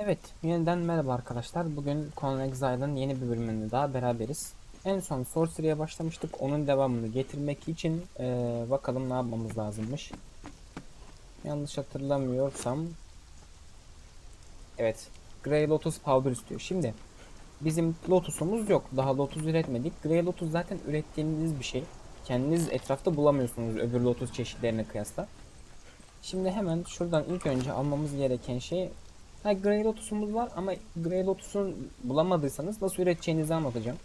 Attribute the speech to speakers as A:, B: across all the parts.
A: Evet, yeniden merhaba arkadaşlar. Bugün Conan Exile'ın yeni bir bölümünde daha beraberiz. En son Sorcery'e başlamıştık. Onun devamını getirmek için eee, bakalım ne yapmamız lazımmış. Yanlış hatırlamıyorsam Evet, Grey Lotus Powder istiyor. Şimdi bizim Lotus'umuz yok. Daha Lotus üretmedik. Grey Lotus zaten ürettiğiniz bir şey. Kendiniz etrafta bulamıyorsunuz öbür Lotus çeşitlerine kıyasla. Şimdi hemen şuradan ilk önce almamız gereken şey Ha Grey Lotus'umuz var ama Grey Lotus'un bulamadıysanız nasıl üreteceğinizi anlatacağım.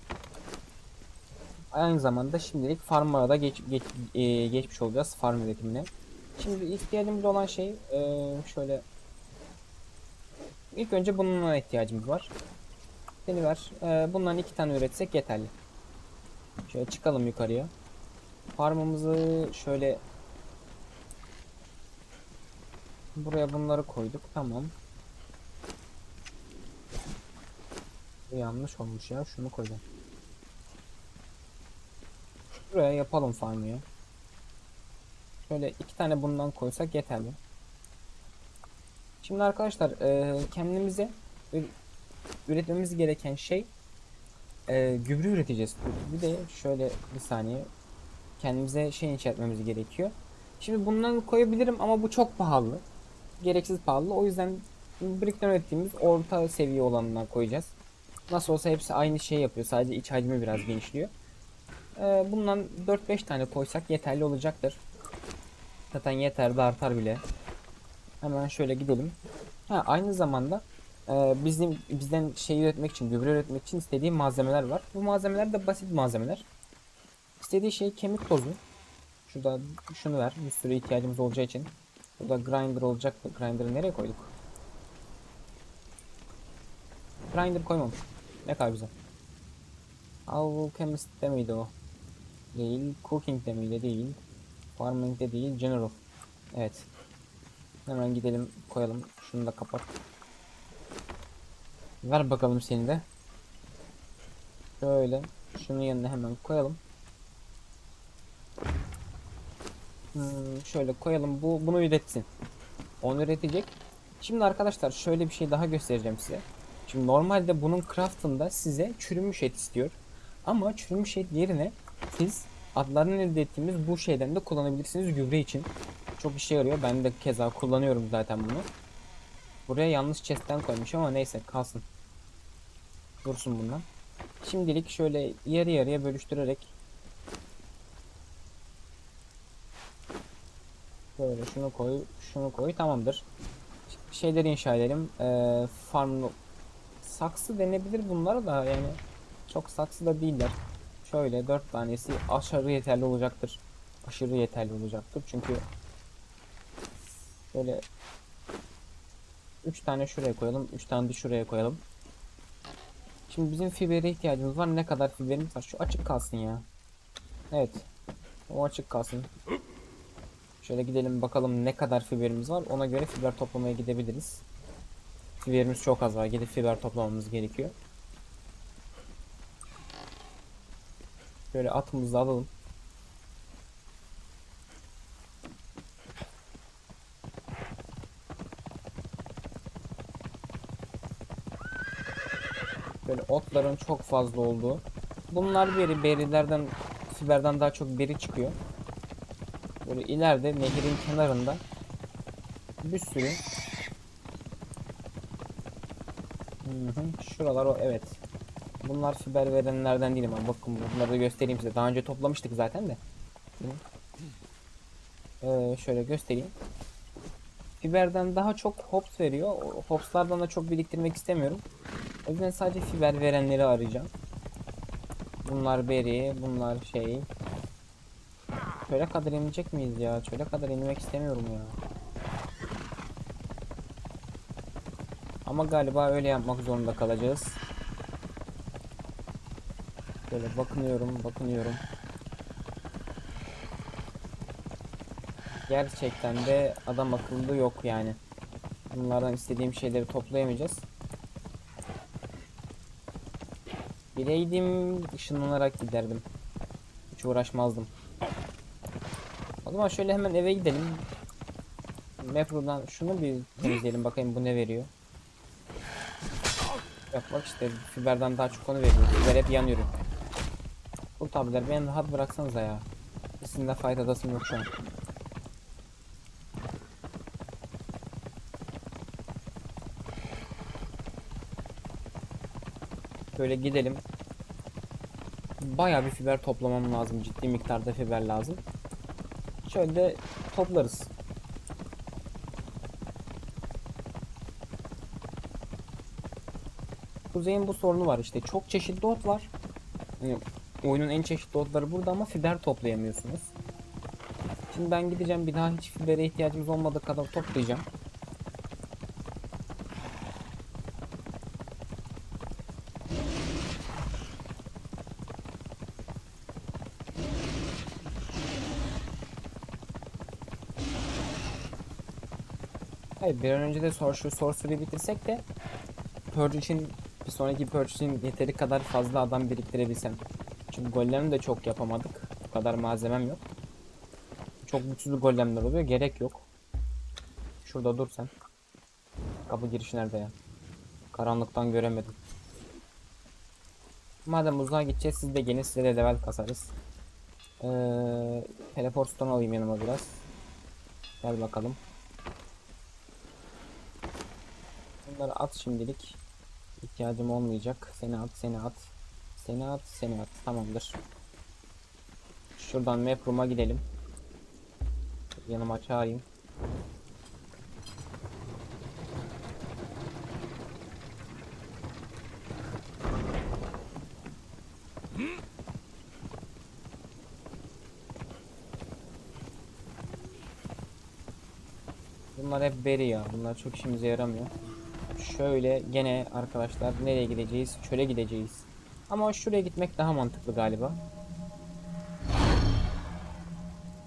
A: Aynı zamanda şimdilik farmlara da geç, geç, e, geçmiş olacağız farm üretimine. Şimdi ihtiyacımız olan şey e, şöyle ilk önce bununla ihtiyacımız var. Seni ver. E, bundan iki tane üretsek yeterli. Şöyle çıkalım yukarıya. Farmımızı şöyle buraya bunları koyduk. Tamam. Bu yanlış olmuş ya. Şunu koyacağım. Şuraya yapalım farmı ya. Şöyle iki tane bundan koysak yeterli. Şimdi arkadaşlar e, kendimize üretmemiz gereken şey e, gübre üreteceğiz. Bir de şöyle bir saniye kendimize şey inşa etmemiz gerekiyor. Şimdi bundan koyabilirim ama bu çok pahalı. Gereksiz pahalı. O yüzden Brick'ten ürettiğimiz orta seviye olanından koyacağız. Nasıl olsa hepsi aynı şey yapıyor. Sadece iç hacmi biraz genişliyor. Ee, bundan 4-5 tane koysak yeterli olacaktır. Zaten yeter de artar bile. Hemen şöyle gidelim. Ha, aynı zamanda e, bizim bizden şey üretmek için, gübre üretmek için istediği malzemeler var. Bu malzemeler de basit malzemeler. İstediği şey kemik tozu. Şurada şunu ver. Bir sürü ihtiyacımız olacağı için. Burada grinder olacak. Grinder'ı nereye koyduk? Grinder koymamış. Ne kadar güzel. Alchemist de miydi o? Değil. Cooking de miydi? Değil. Farming de değil. General. Evet. Hemen gidelim koyalım. Şunu da kapat. Ver bakalım seni de. Şöyle. Şunun yanına hemen koyalım. Hmm, şöyle koyalım. Bu bunu üretsin. Onu üretecek. Şimdi arkadaşlar şöyle bir şey daha göstereceğim size. Şimdi normalde bunun craftında size çürümüş et istiyor. Ama çürümüş et yerine siz adlarını elde ettiğimiz bu şeyden de kullanabilirsiniz gübre için. Çok işe yarıyor. Ben de keza kullanıyorum zaten bunu. Buraya yanlış chest'ten koymuş ama neyse kalsın. Dursun bundan. Şimdilik şöyle yarı yarıya bölüştürerek Böyle şunu koy, şunu koy tamamdır. Şeyleri inşa edelim. Ee, farm saksı denebilir bunlara da yani çok saksı da değiller. Şöyle dört tanesi aşırı yeterli olacaktır. Aşırı yeterli olacaktır çünkü böyle üç tane şuraya koyalım, üç tane de şuraya koyalım. Şimdi bizim fibere ihtiyacımız var. Ne kadar fiberimiz var? Şu açık kalsın ya. Evet. O açık kalsın. Şöyle gidelim bakalım ne kadar fiberimiz var. Ona göre fiber toplamaya gidebiliriz. Fiberimiz çok az var. Gidip fiber toplamamız gerekiyor. Şöyle atımızı alalım. Böyle otların çok fazla olduğu. Bunlar beri, berilerden, fiberden daha çok beri çıkıyor. Böyle ileride nehrin kenarında bir sürü Şuralar o evet. Bunlar fiber verenlerden değilim ama bakın bunları da göstereyim size. Daha önce toplamıştık zaten de. Ee, şöyle göstereyim. Fiberden daha çok hops veriyor. Hopslardan da çok biriktirmek istemiyorum. O yüzden sadece fiber verenleri arayacağım. Bunlar berry, bunlar şey. Çöle kadar inecek miyiz ya? Çöle kadar inmek istemiyorum ya. Ama galiba öyle yapmak zorunda kalacağız. Böyle bakınıyorum, bakınıyorum. Gerçekten de adam akıllı yok yani. Bunlardan istediğim şeyleri toplayamayacağız. Bileydim ışınlanarak giderdim. Hiç uğraşmazdım. O zaman şöyle hemen eve gidelim. Metro'dan şunu bir temizleyelim bakayım bu ne veriyor. Yok bak işte fiberden daha çok onu veriyor. Fiber hep yan ürün. Bu tabiler beni rahat bıraksanıza ya. Sizin de faydadasın yok şu an. Böyle gidelim. Bayağı bir fiber toplamam lazım. Ciddi miktarda fiber lazım. Şöyle toplarız. Kuzey'in bu sorunu var işte. Çok çeşitli ot var. Yani oyunun en çeşitli otları burada ama fiber toplayamıyorsunuz. Şimdi ben gideceğim bir daha hiç fibere ihtiyacımız olmadığı kadar toplayacağım. Hayır bir an önce de sor şu sorcery'i bitirsek de Purge için bir sonraki Purge için yeteri kadar fazla adam biriktirebilsem. Çünkü golem de çok yapamadık. Bu kadar malzemem yok. Çok güçsüz golemler oluyor. Gerek yok. Şurada dur sen. Kapı girişi nerede ya? Karanlıktan göremedim. Madem uzağa gideceğiz siz de gelin size de level kasarız. Ee, teleport stone alayım yanıma biraz. Gel bakalım. Bunları at şimdilik. İhtiyacım olmayacak. Seni at, seni at. Seni at, seni at. Tamamdır. Şuradan map room'a gidelim. Yanıma çağırayım. Bunlar hep beri ya. Bunlar çok işimize yaramıyor. Şöyle gene arkadaşlar nereye gideceğiz? Çöle gideceğiz. Ama şuraya gitmek daha mantıklı galiba.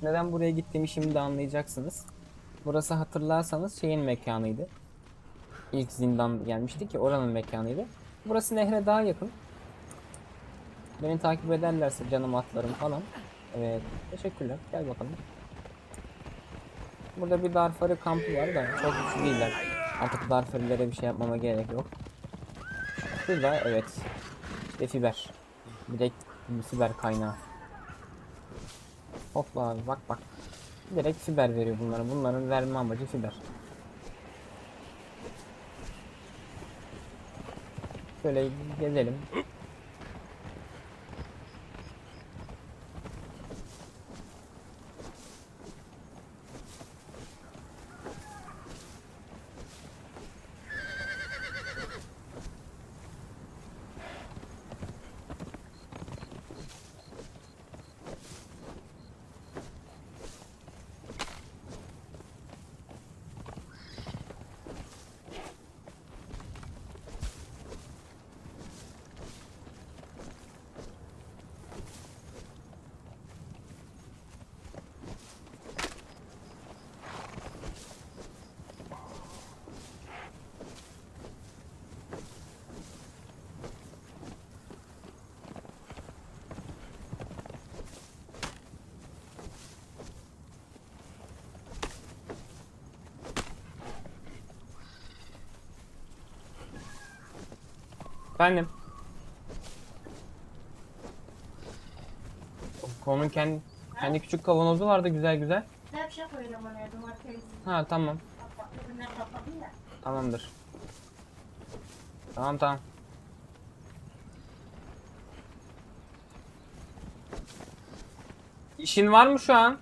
A: Neden buraya gittiğimi şimdi anlayacaksınız. Burası hatırlarsanız şeyin mekanıydı. İlk zindan gelmişti ki oranın mekanıydı. Burası nehre daha yakın. Beni takip ederlerse canım atlarım falan. Evet. Teşekkürler. Gel bakalım. Burada bir Darfari kampı var da çok güçlü değiller. Artık Darfarilere bir şey yapmama gerek yok. Şurada evet. İşte fiber. Direkt fiber kaynağı. Hopla abi bak bak. Direkt fiber veriyor bunlara. Bunların verme amacı fiber. Şöyle gezelim. Efendim. Konun kendi, kendi küçük kavanozu vardı güzel güzel.
B: Hep şey koydum oraya domates.
A: Ha tamam.
B: Ürünler.
A: Tamamdır. Tamam tamam. İşin var mı şu an?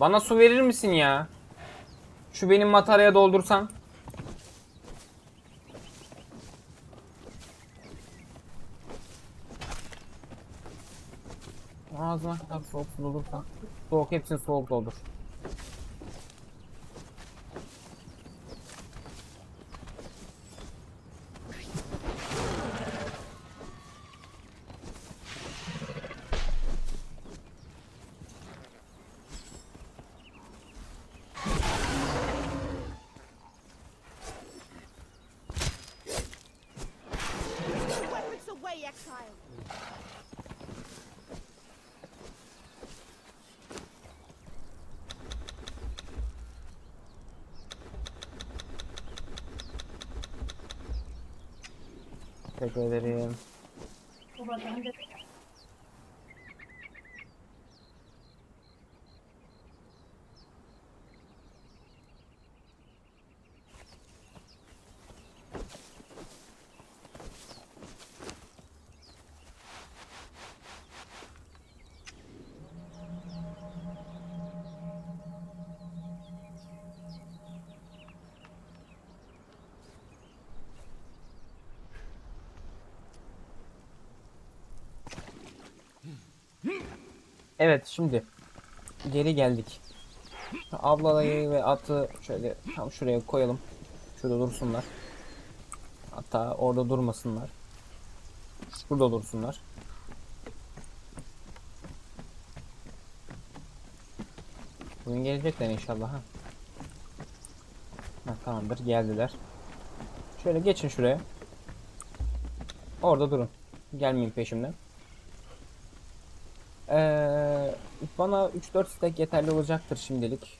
A: Bana su verir misin ya? Şu benim mataraya doldursan. Soğuk su doldursan. Soğuk hepsini soğuk doldur. Teşekkür ederim. Evet şimdi geri geldik. Ablayı ve atı şöyle tam şuraya koyalım. Şurada dursunlar. Hatta orada durmasınlar. Şurada dursunlar. Bugün gelecekler inşallah ha. Tamamdır geldiler. Şöyle geçin şuraya. Orada durun. Gelmeyin peşimden. Ee, bana 3-4 stack yeterli olacaktır şimdilik.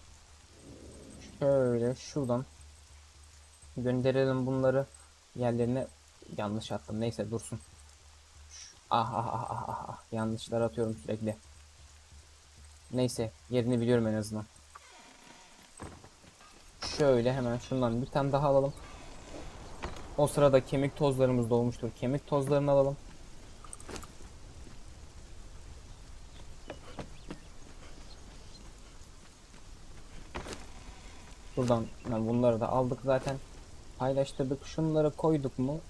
A: Şöyle şuradan gönderelim bunları yerlerine yanlış attım. Neyse dursun. Ah ah ah ah ah, ah. yanlışlar atıyorum sürekli. Neyse yerini biliyorum en azından. Şöyle hemen şundan bir tane daha alalım. O sırada kemik tozlarımız dolmuştur. Kemik tozlarını alalım. Buradan yani bunları da aldık zaten. Paylaştırdık. Şunları koyduk mu?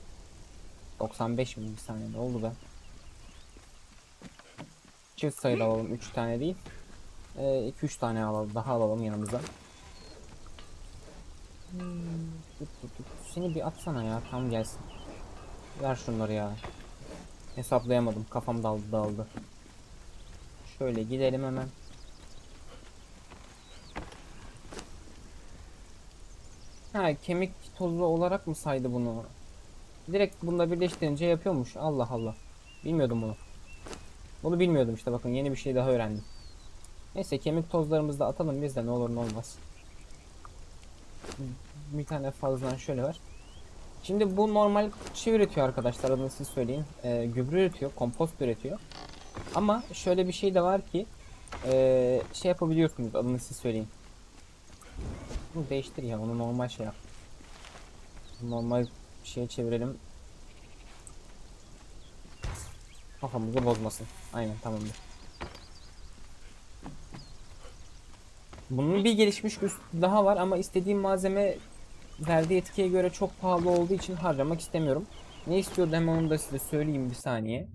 A: 95 mi? Bir saniye ne oldu be? Çift sayıda alalım. 3 tane değil. 2-3 tane alalım. Daha alalım yanımıza. Seni bir atsana ya. Tam gelsin. Ver şunları ya. Hesaplayamadım. Kafam daldı daldı. Şöyle gidelim hemen. Ha kemik tozu olarak mı saydı bunu? Direkt bununla birleştirince yapıyormuş. Allah Allah. Bilmiyordum bunu. Bunu bilmiyordum işte bakın yeni bir şey daha öğrendim. Neyse kemik tozlarımızı da atalım biz de ne olur ne olmaz. Bir tane fazladan şöyle var. Şimdi bu normal şey üretiyor arkadaşlar adını siz söyleyin. Ee, gübre üretiyor, kompost üretiyor. Ama şöyle bir şey de var ki ee, şey yapabiliyorsunuz adını siz söyleyin. Bunu değiştir ya onu normal şey yap. Normal şeye çevirelim. Kafamızı bozmasın. Aynen tamamdır. Bunun bir gelişmiş üst daha var ama istediğim malzeme verdiği etkiye göre çok pahalı olduğu için harcamak istemiyorum. Ne istiyordu hemen onu da size söyleyeyim bir saniye.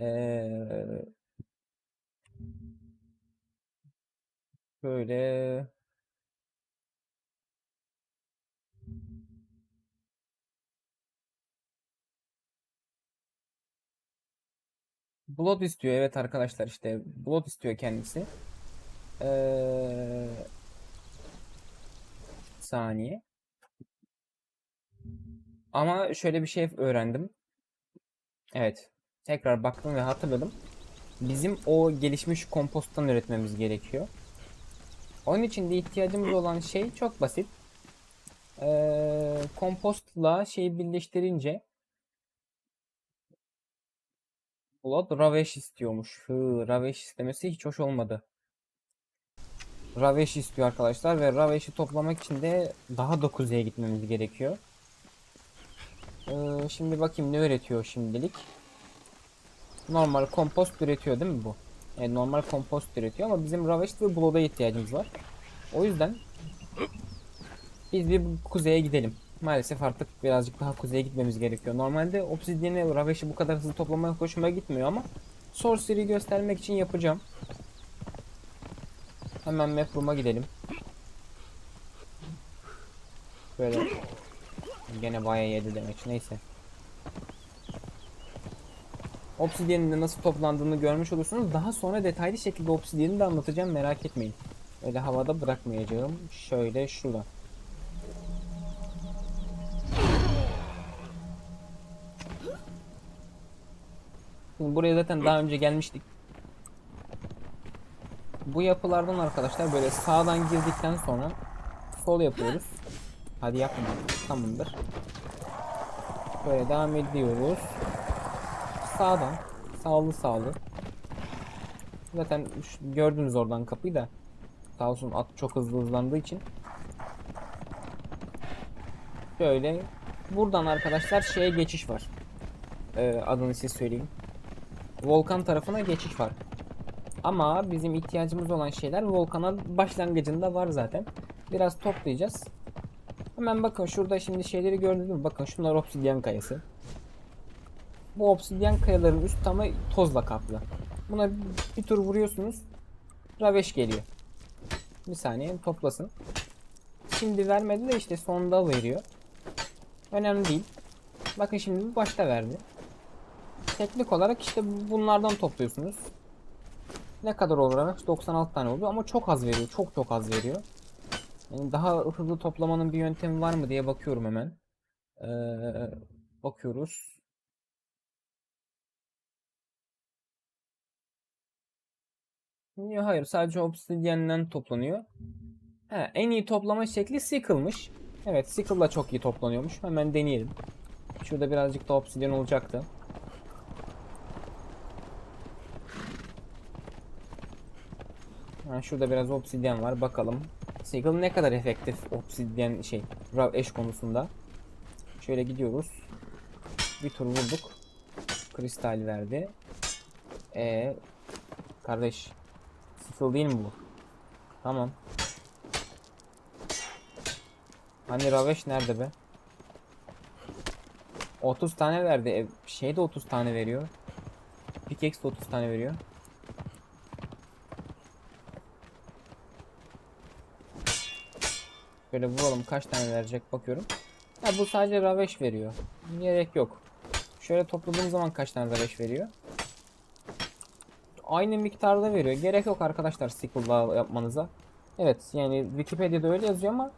A: Ee, böyle Blood istiyor evet arkadaşlar işte Blood istiyor kendisi. Ee, saniye. Ama şöyle bir şey öğrendim. Evet. Tekrar baktım ve hatırladım. Bizim o gelişmiş komposttan üretmemiz gerekiyor. Onun için de ihtiyacımız olan şey çok basit. Ee, kompostla şeyi birleştirince Blood Raveş istiyormuş. Hı, Raveş istemesi hiç hoş olmadı. Raveş istiyor arkadaşlar ve Raveş'i toplamak için de daha da gitmemiz gerekiyor. Ee, şimdi bakayım ne üretiyor şimdilik. Normal kompost üretiyor değil mi bu? Evet, normal kompost üretiyor ama bizim Raveş ve Blood'a ihtiyacımız var. O yüzden biz bir kuzeye gidelim. Maalesef artık birazcık daha kuzeye gitmemiz gerekiyor. Normalde obsidiyeni Raveş'i bu kadar hızlı toplamaya hoşuma gitmiyor ama Sorcery'i göstermek için yapacağım. Hemen map room'a gidelim. Böyle gene bayağı yedi demek neyse. Obsidian'ın da nasıl toplandığını görmüş olursunuz. Daha sonra detaylı şekilde Obsidian'ı da anlatacağım merak etmeyin. Öyle havada bırakmayacağım. Şöyle şurada. Şimdi buraya zaten daha önce gelmiştik. Bu yapılardan arkadaşlar böyle sağdan girdikten sonra sol yapıyoruz. Hadi yapma. Tamamdır. Böyle devam ediyoruz. Sağdan. Sağlı sağlı. Zaten gördünüz oradan kapıyı da. Sağ olsun at çok hızlı hızlandığı için. Böyle. Buradan arkadaşlar şeye geçiş var. Ee, adını size söyleyeyim. Volkan tarafına geçiş var. Ama bizim ihtiyacımız olan şeyler volkanın başlangıcında var zaten. Biraz toplayacağız. Hemen bakın şurada şimdi şeyleri gördünüz mü? Bakın şunlar obsidyen kayası. Bu obsidyen kayaların üst tamı tozla kaplı. Buna bir tur vuruyorsunuz. Raveş geliyor. Bir saniye toplasın. Şimdi vermedi de işte sonda veriyor. Önemli değil. Bakın şimdi başta verdi. Teknik olarak işte bunlardan topluyorsunuz. Ne kadar Raveş? 96 tane oldu ama çok az veriyor. Çok çok az veriyor. Yani daha hızlı toplamanın bir yöntemi var mı diye bakıyorum hemen. Ee, bakıyoruz. Yok, hayır sadece obsidyenden toplanıyor. He, en iyi toplama şekli Sickle'mış. Evet Sickle'la çok iyi toplanıyormuş. Hemen deneyelim. Şurada birazcık da obsidyen olacaktı. Ha, şurada biraz obsidyen var. Bakalım. Sickle ne kadar efektif obsidyen şey eş konusunda. Şöyle gidiyoruz. Bir tur vurduk. Kristal verdi. E kardeş Sickle değil mi bu? Tamam. Hani Raveş nerede be? 30 tane verdi. E, şey de 30 tane veriyor. Pickaxe de 30 tane veriyor. Böyle vuralım kaç tane verecek bakıyorum. Ha bu sadece Raveş veriyor. Gerek yok. Şöyle topladığım zaman kaç tane Raveş veriyor? Aynı miktarda veriyor. Gerek yok arkadaşlar Sickle'la yapmanıza. Evet yani Wikipedia'da öyle yazıyor ama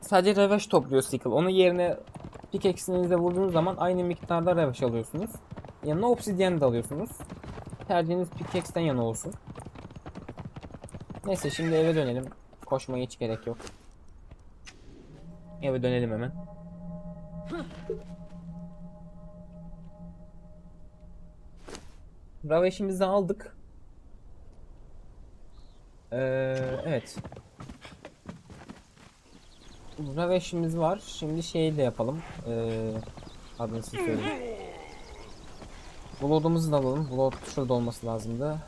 A: sadece Raveş topluyor Sickle. Onun yerine pickaxe'inize vurduğunuz zaman aynı miktarda Raveş alıyorsunuz. Yanına Obsidian de alıyorsunuz. Tercihiniz pickaxe'den yana olsun. Neyse şimdi eve dönelim. Koşmaya hiç gerek yok. Eve dönelim hemen. Raveş'imizi aldık. Ee, evet. Raveş'imiz var. Şimdi şeyi de yapalım. Ee, adını söyleyeyim. Blood'umuzu da alalım. Blood şurada olması lazımdı.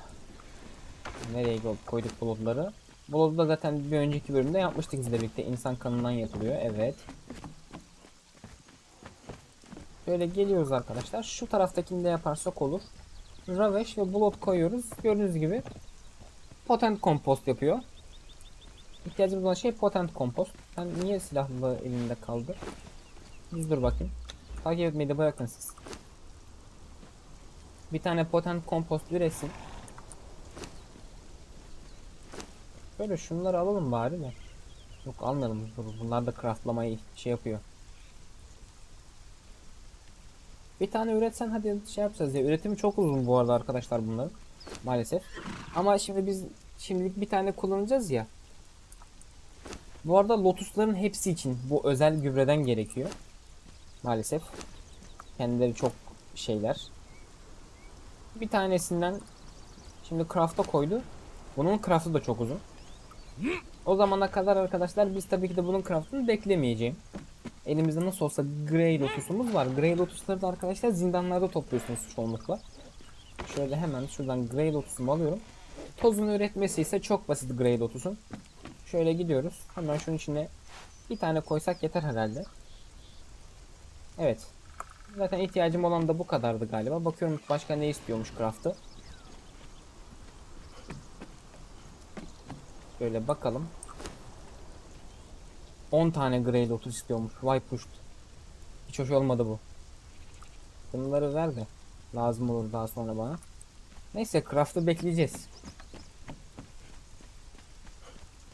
A: Nereye koyduk Blood'ları? Blood'u da zaten bir önceki bölümde yapmıştık sizle birlikte. İnsan kanından yapılıyor. Evet. Böyle geliyoruz arkadaşlar. Şu taraftakini de yaparsak olur. Ravesh ve Blood koyuyoruz. Gördüğünüz gibi potent kompost yapıyor. İhtiyacımız olan şey potent kompost. Sen niye silahlı elinde kaldı? Biz dur bakayım. Takip etmeyi de bırakın siz. Bir tane potent kompost üretsin. Böyle şunları alalım bari de. Yok almayalım. Bunlar da craftlamayı şey yapıyor. Bir tane üretsen hadi şey yapacağız ya. Üretimi çok uzun bu arada arkadaşlar bunların. Maalesef. Ama şimdi biz şimdilik bir tane kullanacağız ya. Bu arada lotusların hepsi için bu özel gübreden gerekiyor. Maalesef. Kendileri çok şeyler. Bir tanesinden şimdi craft'a koydu. Bunun craft'ı da çok uzun. O zamana kadar arkadaşlar biz tabii ki de bunun craft'ını beklemeyeceğim. Elimizde nasıl olsa Grey Lotus'umuz var. Grey Lotus'ları da arkadaşlar zindanlarda topluyorsunuz çoğunlukla. Şöyle hemen şuradan Grey Lotus'umu alıyorum. Tozunu üretmesi ise çok basit Grey Lotus'un. Şöyle gidiyoruz. Hemen şunun içine bir tane koysak yeter herhalde. Evet. Zaten ihtiyacım olan da bu kadardı galiba. Bakıyorum başka ne istiyormuş craft'ı. Şöyle bakalım. 10 tane Grey Lotus istiyormuş. Vay pushed. Hiç hoş olmadı bu. Bunları ver de. Lazım olur daha sonra bana. Neyse craft'ı bekleyeceğiz.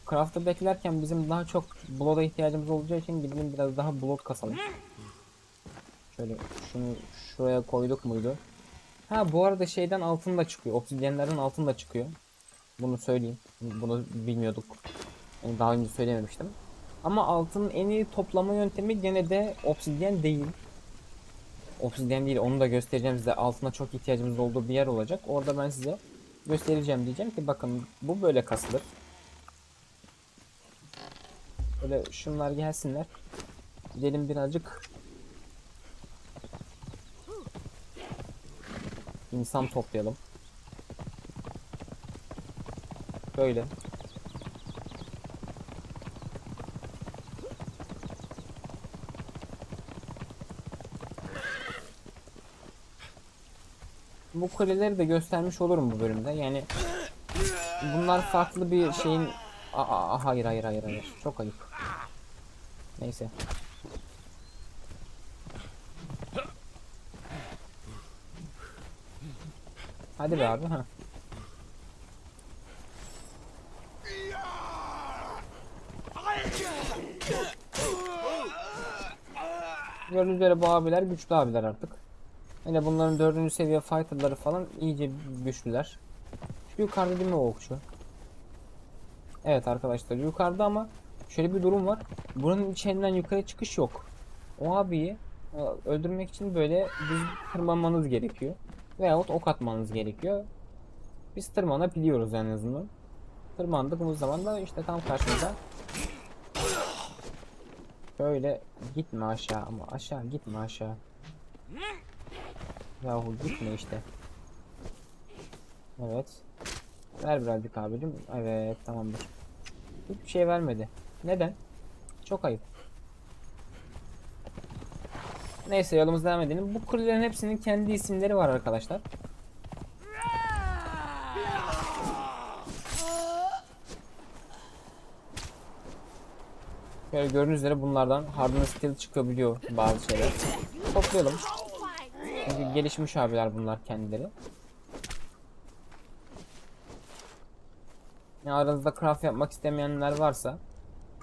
A: Craft'ı beklerken bizim daha çok blood'a ihtiyacımız olacağı için gidelim biraz daha blood kasalım. Şöyle şunu şuraya koyduk muydu? Ha bu arada şeyden altın da çıkıyor. Obsidyenlerden altın da çıkıyor. Bunu söyleyeyim. Bunu bilmiyorduk. Yani daha önce söylememiştim. Ama altının en iyi toplama yöntemi gene de obsidyen değil. obsidyen değil onu da göstereceğim size. Altına çok ihtiyacımız olduğu bir yer olacak. Orada ben size göstereceğim diyeceğim ki bakın bu böyle kasılır. Böyle şunlar gelsinler. Gidelim birazcık insan toplayalım. Böyle. Bu kuleleri de göstermiş olurum bu bölümde. Yani bunlar farklı bir şeyin Aa, aa, hayır hayır hayır hayır. Çok ayıp. Neyse. Hadi be abi ha. Gördüğünüz üzere bu abiler güçlü abiler artık. Yine bunların dördüncü seviye fighterları falan iyice güçlüler. Şu yukarıda değil mi o okçu? Evet arkadaşlar yukarıda ama şöyle bir durum var. Buranın içinden yukarı çıkış yok. O abiyi e, öldürmek için böyle düz tırmanmanız gerekiyor. Veyahut ok atmanız gerekiyor. Biz tırmanabiliyoruz en azından. Tırmandık o zaman da işte tam karşımıza. Böyle gitme aşağı ama aşağı gitme aşağı. Yahu gitme işte. Evet. Ver birazcık abicim. Evet tamamdır. Hiçbir şey vermedi. Neden? Çok ayıp. Neyse yolumuz devam edelim. Bu kulelerin hepsinin kendi isimleri var arkadaşlar. Böyle gördüğünüz üzere bunlardan Hardened Steel çıkabiliyor bazı şeyler. Toplayalım. Çünkü gelişmiş abiler bunlar kendileri. Yani aranızda craft yapmak istemeyenler varsa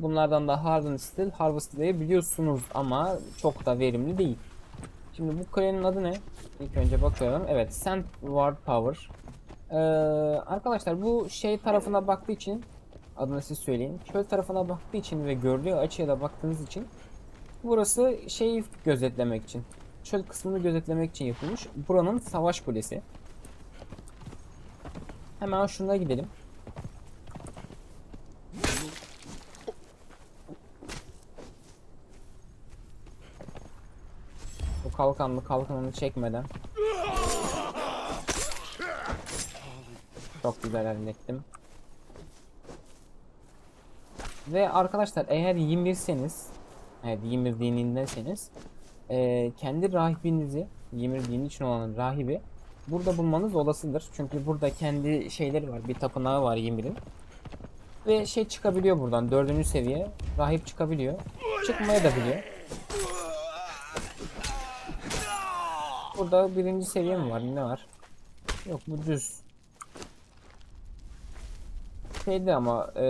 A: bunlardan da Hardened Steel harvestlayabiliyorsunuz ama çok da verimli değil. Şimdi bu kulenin adı ne? İlk önce bakıyorum. Evet, Sand Ward Power. Ee, arkadaşlar bu şey tarafına baktığı için adını siz söyleyin. Çöl tarafına baktığı için ve gördüğü açıya da baktığınız için burası şeyi gözetlemek için. Çöl kısmını gözetlemek için yapılmış. Buranın savaş kulesi. Hemen şuna gidelim. Bu kalkanlı kalkanını çekmeden. Çok güzel hallettim. Ve arkadaşlar eğer Ymir'seniz Evet Ymir dinindenseniz eee, kendi rahibinizi Ymir dini için olan rahibi burada bulmanız olasıdır. Çünkü burada kendi şeyleri var. Bir tapınağı var Ymir'in. Ve şey çıkabiliyor buradan. Dördüncü seviye rahip çıkabiliyor. Çıkmaya da biliyor. Burada birinci seviye mi var? Ne var? Yok bu düz. Şeyde ama e,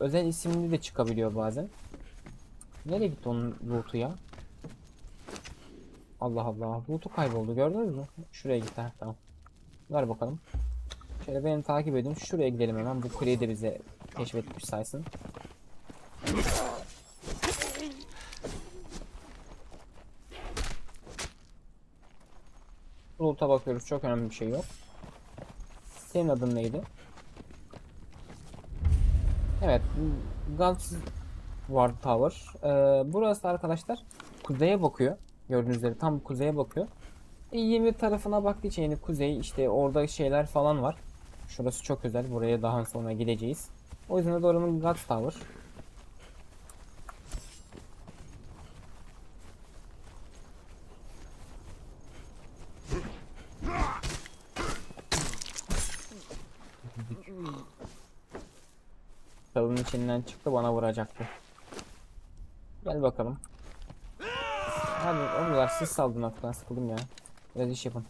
A: özel isimli de çıkabiliyor bazen. Nereye gitti onun loot'u ya? Allah Allah. Loot'u kayboldu gördünüz mü? Şuraya gitti. Ha, tamam. Ver bakalım. Şöyle beni takip edin. Şuraya gidelim hemen. Bu kuleyi de bize keşfetmiş saysın. Loot'a bakıyoruz. Çok önemli bir şey yok. Senin adın neydi? Evet. Gods Ward Tower. Ee, burası arkadaşlar kuzeye bakıyor. Gördüğünüz üzere tam kuzeye bakıyor. E, Ymir tarafına baktığı için yani kuzey işte orada şeyler falan var. Şurası çok özel. Buraya daha sonra gideceğiz. O yüzden de oranın Gods Tower. Çalının içinden çıktı bana vuracaktı. Gel bakalım. Hadi oğlum siz saldın artık ben sıkıldım ya. Biraz iş yapın.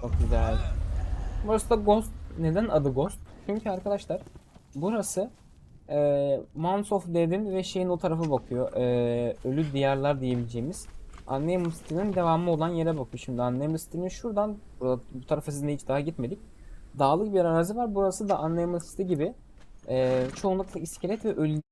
A: Çok güzel. Burası da Ghost. Neden adı Ghost? Çünkü arkadaşlar burası e, Mounts of Dead'in ve şeyin o tarafa bakıyor. E, ölü diyarlar diyebileceğimiz. Unnamed Steel'in devamı olan yere bakıyor. Şimdi Unnamed Steel'in şuradan bu tarafa sizinle hiç daha gitmedik. dağlık bir arazi var. Burası da anlayamadığı gibi. Ee, çoğunlukla iskelet ve ölü